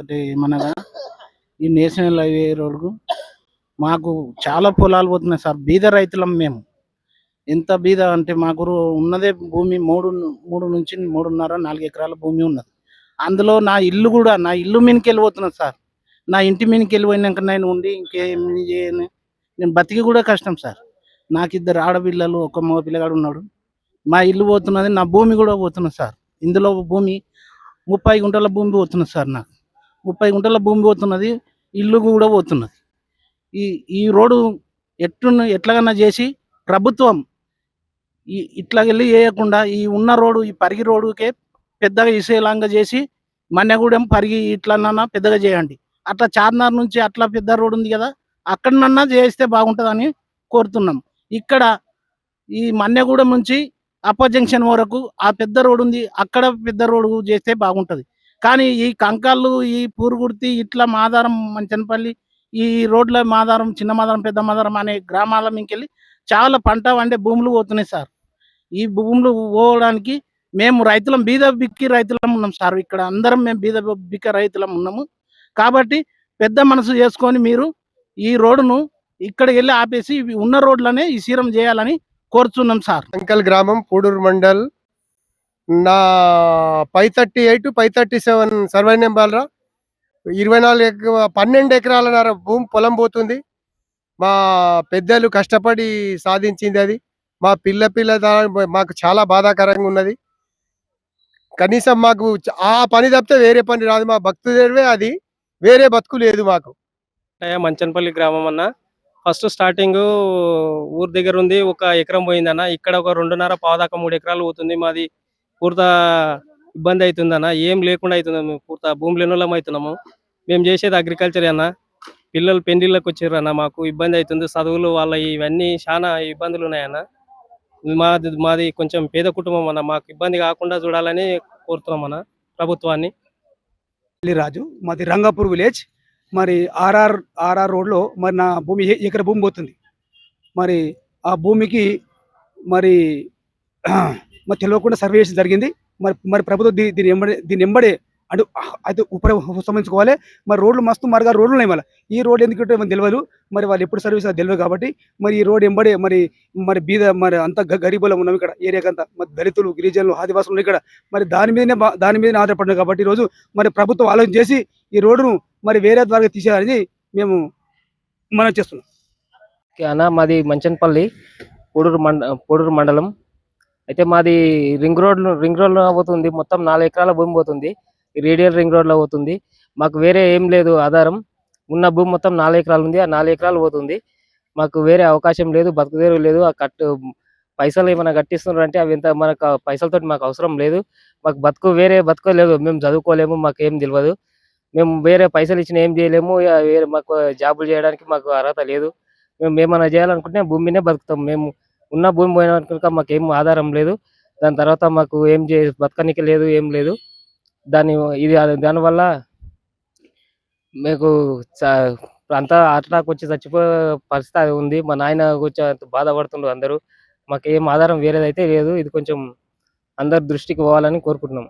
ఒకటి ఏమనగా ఈ నేషనల్ హైవే రోడ్కు మాకు చాలా పొలాలు పోతున్నాయి సార్. బీద రైతులం మేము. ఎంత బీద అంటే మాకు ఉన్నదే భూమి మూడు మూడు నుంచి మూడున్నర నాలుగు ఎకరాల భూమి ఉన్నది. అందులో నా ఇల్లు కూడా నా ఇల్లు మీనికి వెళ్ళిపోతున్నా సార్. నా ఇంటి మీదకి వెళ్ళిపోయినాక నేను ఉండి ఇంకేం చేయను. నేను బతికి కూడా కష్టం సార్. నాకు ఇద్దరు ఆడపిల్లలు ఒక మగ పిల్లగాడు ఉన్నాడు. మా ఇల్లు పోతున్నది నా భూమి కూడా పోతున్నది సార్. ఇందులో భూమి ముప్పై గుంటల భూమి పోతున్నది సార్ నాకు. ముప్పై గుంటల భూమి పోతున్నది ఇల్లు కూడా పోతున్నది. ఈ ఈ రోడ్డు ఎట్లు ఎట్లాగన్నా చేసి ప్రభుత్వం ఈ ఇట్లా వెళ్ళి వేయకుండా ఈ ఉన్న రోడ్డు ఈ పరిగి రోడ్డుకే పెద్దగా ఇసేలాగా చేసి మన్నెగూడెం పరిగి ఇట్లన్నా పెద్దగా చేయండి. అట్లా చార్మినార్ నుంచి అట్లా పెద్ద రోడ్డు ఉంది కదా అక్కడనన్నా చేస్తే బాగుంటుందని కోరుతున్నాం. ఇక్కడ ఈ మన్నెగూడెం నుంచి అప్పర్ జంక్షన్ వరకు ఆ పెద్ద రోడ్డు ఉంది అక్కడ పెద్ద రోడ్డు చేస్తే బాగుంటుంది. కానీ ఈ కంకాళ్ళు ఈ పూరుగుర్తి ఇట్లా మాదారం మంచనపల్లి ఈ రోడ్ల మాదారం చిన్న మాదారం పెద్ద మాదారం అనే గ్రామాల మీకెళ్ళి చాలా పంట వండే భూములు పోతున్నాయి సార్. ఈ భూములు పోవడానికి మేము రైతులం బీద బిక్కి రైతులం ఉన్నాం సార్. ఇక్కడ అందరం మేము బీద బిక్క రైతులం ఉన్నాము. కాబట్టి పెద్ద మనసు చేసుకొని మీరు ఈ రోడ్డును ఇక్కడికి వెళ్ళి ఆపేసి ఉన్న రోడ్లనే ఈ సీరం చేయాలని కోరుతున్నాం సార్. అంకల్ గ్రామం పూడూరు మండల్ నా five thirty eight five thirty seven survey number ఇరవై నాలుగు పన్నెండు ఎకరాలన్నర భూమి పొలం పోతుంది. మా పెద్దలు కష్టపడి సాధించింది అది. మా పిల్ల పిల్ల మాకు చాలా బాధాకరంగా ఉన్నది. కనీసం మాకు ఆ పని తప్పితే వేరే పని రాదు. మా భక్తుదేవే అది. వేరే బతుకు లేదు మాకు. మంచనపల్లి గ్రామం అన్న. ఫస్ట్ స్టార్టింగ్ ఊరు దగ్గర ఉంది. ఒక ఎకరం పోయిందన్న ఇక్కడ ఒక రెండున్నర పావుదాకా మూడు ఎకరాలు పోతుంది మాది. పూర్త ఇబ్బంది అవుతుందన్న ఏం లేకుండా అవుతుంది మేము పూర్త భూమి లేని వాళ్ళం అవుతున్నాము. మేము చేసేది అగ్రికల్చర్ అన్న. పిల్లలు పెళ్ళిళ్ళకి వచ్చారు మాకు ఇబ్బంది అవుతుంది. చదువులు వాళ్ళ ఇవన్నీ చాలా ఇబ్బందులు ఉన్నాయన్న. మాది మాది కొంచెం పేద కుటుంబం అన్న. మాకు ఇబ్బంది కాకుండా చూడాలని కోరుతున్నాం అన్న ప్రభుత్వాన్ని రాజు మాది రంగాపూర్ విలేజ్. మరి ఆర్ఆర్ ఆర్ఆర్ రోడ్లో మరి నా భూమి ఏ- ఎకర భూమి పోతుంది? మరి ఆ భూమికి మరి మరి తెలియకుండా సర్వే చేసి జరిగింది. మరి మరి ప్రభుత్వం దీ- దీని ఎంబడి దీని ఎంబడే అటు అయితే ఉపరి సంబంధించుకోవాలి మరి రోడ్లు మస్తు మరిగా రోడ్లు ఉన్నాయి మళ్ళీ. ఈ రోడ్ ఎందుకు ఉంటుందో మనకు తెలియదు మరి వాళ్ళు ఎప్పుడు సర్వీస్ అది తెలియదు కాబట్టి మరి ఈ రోడ్ ఎంబడే మరి మరి బీద మరి అంత గరీబులం ఉన్నాం ఇక్కడ ఏరియాకంతా మరి దళితులు గిరిజనులు ఆదివాసులు ఇక్కడ. మరి దాని మీదనే దాని మీదనే ఆధారపడినాం కాబట్టి ఈరోజు మరి ప్రభుత్వం ఆలోచన చేసి ఈ రోడ్డును మరి వేరే ద్వారా తీసేయాలని మేము మనం చేస్తున్నాం. అన్న మాది మంచనపల్లి పొడూరు మండ పొడూరు మండలం. అయితే మాది రింగ్ రోడ్ రింగ్ రోడ్లో పోతుంది. మొత్తం నాలుగు ఎకరాల భూమి పోతుంది. రేడియల్ రింగ్ రోడ్లో పోతుంది. మాకు వేరే ఏం లేదు ఆధారం. ఉన్న భూమి మొత్తం నాలుగు ఎకరాలు ఉంది. ఆ నాలుగు ఎకరాలు పోతుంది. మాకు వేరే అవకాశం లేదు బతుకుదేరు లేదు. ఆ కట్టు పైసలు ఏమైనా కట్టిస్తున్నారు అంటే అవి ఎంత మనకు పైసలతోటి మాకు అవసరం లేదు. మాకు బతుకు వేరే బతుకోలేదు మేము చదువుకోలేము మాకు ఏం తెలియదు. మేము వేరే పైసలు ఇచ్చిన ఏం చేయలేము. వేరే మాకు జాబులు చేయడానికి మాకు అర్హత లేదు. మేము ఏమైనా చేయాలనుకుంటే భూమినే బతుకుతాం. మేము ఉన్న భూమి పోయిన కనుక మాకు ఏం ఆధారం లేదు. దాని తర్వాత మాకు ఏం చే బతకనికి లేదు ఏం లేదు. దాని ఇది దానివల్ల మీకు చ- అంతా అటాక్ వచ్చి చచ్చిపోయే పరిస్థితి అది ఉంది. మా నాయన కొంచెం బాధపడుతుండ్రు అందరూ. మాకు ఏం ఆధారం వేరేదైతే లేదు. ఇది కొంచెం అందరి దృష్టికి పోవాలని కోరుకుంటున్నాం.